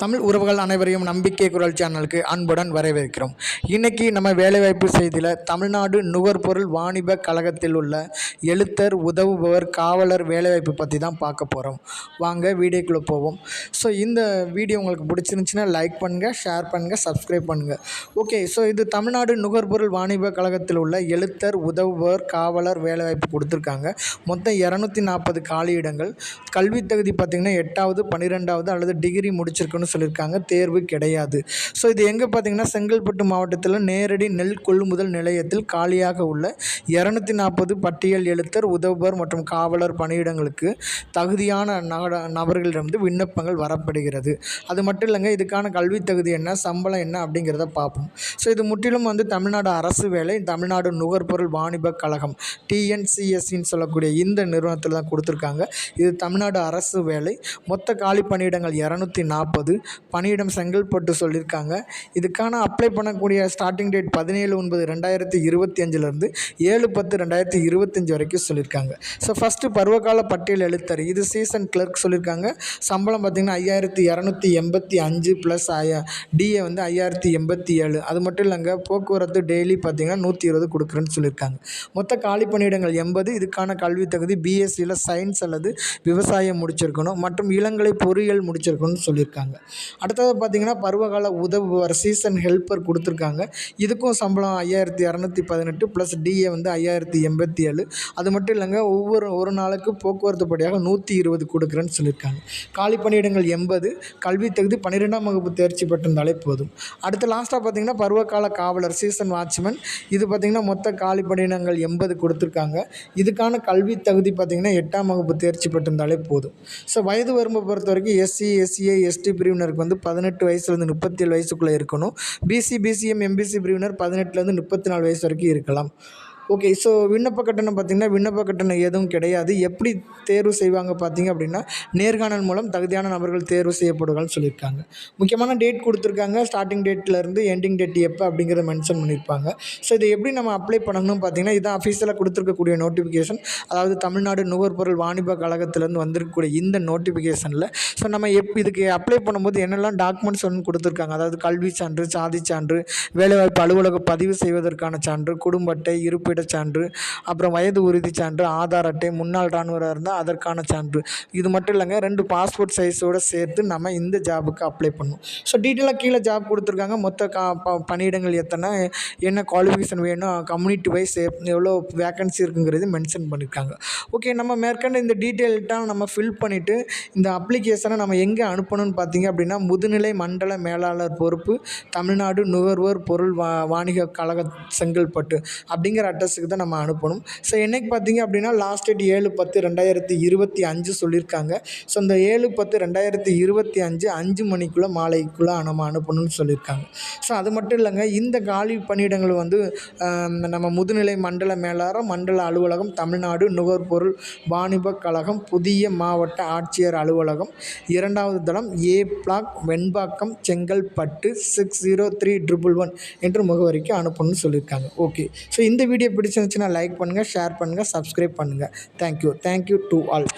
தமிழ் உறவுகள் அனைவரையும் நம்பிக்கை குரல் சேனலுக்கு அன்புடன் வரவேற்கிறோம். இன்னைக்கு நம்ம வேலைவாய்ப்பு செய்தியில் தமிழ்நாடு நுகர்பொருள் வாணிப கழகத்தில் உள்ள எழுத்தர் உதவுபவர் காவலர் வேலைவாய்ப்பு பற்றி தான் பார்க்க போகிறோம் வாங்க வீடியோக்குள்ளே போவோம். ஸோ இந்த வீடியோ உங்களுக்கு பிடிச்சிருந்துச்சுன்னா லைக் பண்ணுங்கள் ஷேர் பண்ணுங்கள் சப்ஸ்கிரைப் பண்ணுங்கள் ஓகே ஸோ இது தமிழ்நாடு நுகர்பொருள் வாணிப கழகத்தில் உள்ள எழுத்தர் உதவுபவர் காவலர் வேலைவாய்ப்பு கொடுத்துருக்காங்க. மொத்தம் இரநூத்தி நாற்பது காலியிடங்கள். கல்வி தகுதி பார்த்திங்கன்னா எட்டாவது பன்னிரெண்டாவது அல்லது டிகிரி முடிச்சிருக்குன்னு சொல்லியிருக்காங்க. தேர்வு கிடையாது. ஸோ இது எங்கே பார்த்தீங்கன்னா செங்கல்பட்டு மாவட்டத்தில் நேரடி நெல் கொள்முதல் நிலையத்தில் காலியாக உள்ள இரநூத்தி நாற்பது பட்டியல் எழுத்தர் உதவுபவர் மற்றும் காவலர் பணியிடங்களுக்கு தகுதியான நபர்களிடமிருந்து விண்ணப்பங்கள் வரப்படுகிறது. அது மட்டும் இல்லைங்க இதுக்கான கல்வி தகுதி என்ன சம்பளம் என்ன அப்படிங்கிறத பார்ப்போம். ஸோ இது முற்றிலும் வந்து தமிழ்நாடு அரசு வேலை தமிழ்நாடு நுகர்பொருள் வாணிப கழகம் டிஎன்சிஎஸ்சின்னு சொல்லக்கூடிய இந்த நிறுவனத்தில் தான் கொடுத்துருக்காங்க. இது தமிழ்நாடு அரசு வேலை. மொத்த காலி பணியிடங்கள் இரநூத்தி நாற்பது பணியிடம் செங்கல்பட்டு சொல்லியிருக்காங்க. இதுக்கான அப்ளை பண்ணக்கூடிய ஸ்டார்டிங் டேட் பதினேழு ஒன்பது ரெண்டாயிரத்தி இருபத்தி அஞ்சுலேருந்து ஏழு பத்து ரெண்டாயிரத்தி இருபத்தஞ்சி வரைக்கும் சொல்லியிருக்காங்க. ஸோ ஃபஸ்ட்டு பருவகால பட்டியல் எழுத்தர் இது சீசன் கிளர்க் சொல்லியிருக்காங்க. சம்பளம் பார்த்திங்கன்னா ஐயாயிரத்தி இரநூத்தி எண்பத்தி அஞ்சு ப்ளஸ் ஐயா டிஏ வந்து ஐயாயிரத்தி எண்பத்தி ஏழு. அது மட்டும் இல்லைங்க போக்குவரத்து டெய்லி பார்த்திங்கன்னா நூற்றி இருபது கொடுக்குறேன்னு சொல்லியிருக்காங்க. மொத்த காலி பணியிடங்கள் எண்பது இதுக்கான கல்வி தகுதி பிஎஸ்சியில் சயின்ஸ் அல்லது விவசாயம் முடிச்சிருக்கணும் மற்றும் இளங்கலை பொறியியல் முடிச்சிருக்கணும்னு சொல்லியிருக்காங்க. அடுத்தது பார்த்திங்கன்னா பருவகால உதவுவர் சீசன் ஹெல்ப்பர் கொடுத்துருக்காங்க. இதுக்கும் சம்பளம் ஐயாயிரத்தி இரநூத்தி பதினெட்டு ப்ளஸ் டிஏ வந்து ஐயாயிரத்தி எண்பத்தி ஏழு. அது மட்டும் இல்லைங்க ஒவ்வொரு ஒரு நாளுக்கு போக்குவரத்து படியாக நூற்றி இருபது கொடுக்குறேன்னு சொல்லியிருக்காங்க. காலி பணியிடங்கள் எண்பது கல்வி தகுதி பன்னிரெண்டாம் வகுப்பு தேர்ச்சி பெற்றிருந்தாலே போதும். அடுத்து லாஸ்ட்டாக பார்த்தீங்கன்னா பருவகால காவலர் சீசன் வாட்ச்மேன் இது பார்த்திங்கன்னா மொத்த காலி பணியிடங்கள் எண்பது கொடுத்துருக்காங்க. இதுக்கான கல்வி தகுதி பார்த்திங்கன்னா எட்டாம் வகுப்பு தேர்ச்சி பெற்றிருந்தாலே போதும். ஸோ வயது வரம்பை பொறுத்த வரைக்கும் எஸ்சி எஸ்சிஏ எஸ்டி பிரிவினருக்கு வந்து பதினெட்டு வயசுலேருந்து முப்பத்தேழு வயசுக்குள்ளே இருக்கணும். பிசி பிசிஎம் எம்பிசி பிரிவினர் பதினெட்டுலேருந்து முப்பத்தி நாலு வயசு வரைக்கும் இருக்கலாம். ஓகே ஸோ விண்ணப்ப கட்டணம் பார்த்திங்கன்னா விண்ணப்ப கட்டணம் எதுவும் கிடையாது. எப்படி தேர்வு செய்வாங்க பார்த்தீங்க அப்படின்னா நேர்காணல் மூலம் தகுதியான நபர்கள் தேர்வு செய்யப்படுவாங்கன்னு சொல்லியிருக்காங்க. முக்கியமான டேட் கொடுத்துருக்காங்க. ஸ்டார்டிங் டேட்லேருந்து எண்டிங் டேட் எப்போ அப்படிங்கிறத மென்ஷன் பண்ணியிருப்பாங்க. ஸோ இதை எப்படி நம்ம அப்ளை பண்ணணும்னு பார்த்தீங்கன்னா இதான் அஃபீஷியலாக கொடுத்துருக்கக்கூடிய நோட்டிஃபிகேஷன் அதாவது தமிழ்நாடு நுகர்பொருள் வாணிப கழகத்திலேருந்து வந்திருக்கக்கூடிய இந்த நோட்டிஃபிகேஷனில் ஸோ நம்ம எப் இதுக்கு அப்ளை பண்ணும்போது என்னெல்லாம் டாக்குமெண்ட்ஸ் ஒன்று கொடுத்துருக்காங்க? அதாவது கல்வி சான்று சாதி சான்று வேலைவாய்ப்பு அலுவலக பதிவு செய்வதற்கான சான்று குடும்ப அட்டை இருப்பிட சான்று அப்புறம் வயது உறுதி சான்று ஆதார் அட்டை முன்னாள் இராணுவராக இருந்தால் அதற்கான சான்று. இது மட்டும் இல்லைங்க ரெண்டு பாஸ்போர்ட் சைஸோடு சேர்த்து நம்ம இந்த ஜாபுக்கு அப்ளை பண்ணணும் ஸோ டீட்டெயிலாக கீழே ஜாப் கொடுத்துருக்காங்க. மொத்த கா ப பணியிடங்கள் எத்தனை என்ன குவாலிஃபிகேஷன் வேணும் கம்யூனிட்டி வைஸ் எவ்வளோ வேக்கன்சி இருக்குங்கிறது மென்ஷன் பண்ணியிருக்காங்க ஓகே நம்ம மேற்கொண்டு இந்த டீட்டெயில்ட்டாக நம்ம ஃபில் பண்ணிவிட்டு இந்த அப்ளிகேஷனை நம்ம எங்கே அனுப்பணும்னு பார்த்தீங்க அப்படின்னா முதுநிலை மண்டல மேலாளர் பொறுப்பு தமிழ்நாடு நுகர்வோர் பொருள் வா வாணிக கழக செங்கல்பட்டு அப்படிங்கிற அட்ரஸுக்கு தான் நம்ம அனுப்பணும். ஸோ என்னைக்கு பார்த்தீங்க அப்படின்னா லாஸ்ட் டேட் ஏழு பத்து ரெண்டாயிரத்தி இருபத்தி அஞ்சு சொல்லியிருக்காங்க. ஸோ அந்த ஏழு பத்து ரெண்டாயிரத்தி இருபத்தி அஞ்சு அஞ்சு மணிக்குள்ளே மாலைக்குள்ளே நம்ம அனுப்பணும்னு சொல்லியிருக்காங்க. ஸோ அது மட்டும் இல்லைங்க இந்த காலி பணியிடங்கள் வந்து நம்ம முதுநிலை மண்டல மேலாளர் மண்டல அலுவலகம் தமிழ்நாடு நுகர்பொருள் வாணிப கழகம் புதிய மாவட்ட ஆட்சியர் அலுவலகம் இரண்டாவது தளம் A block Venpakkam Chengalpattu six zero three triple one என்ற முகவரிக்கு அனுப்பணும்னு சொல்லியிருக்காங்க. ஓகே ஸோ இந்த வீடியோ பிடிச்சிருந்துச்சுன்னா லைக் பண்ணுங்கள் ஷேர் பண்ணுங்கள் சப்ஸ்கிரைப் பண்ணுங்கள் thank you thank you to all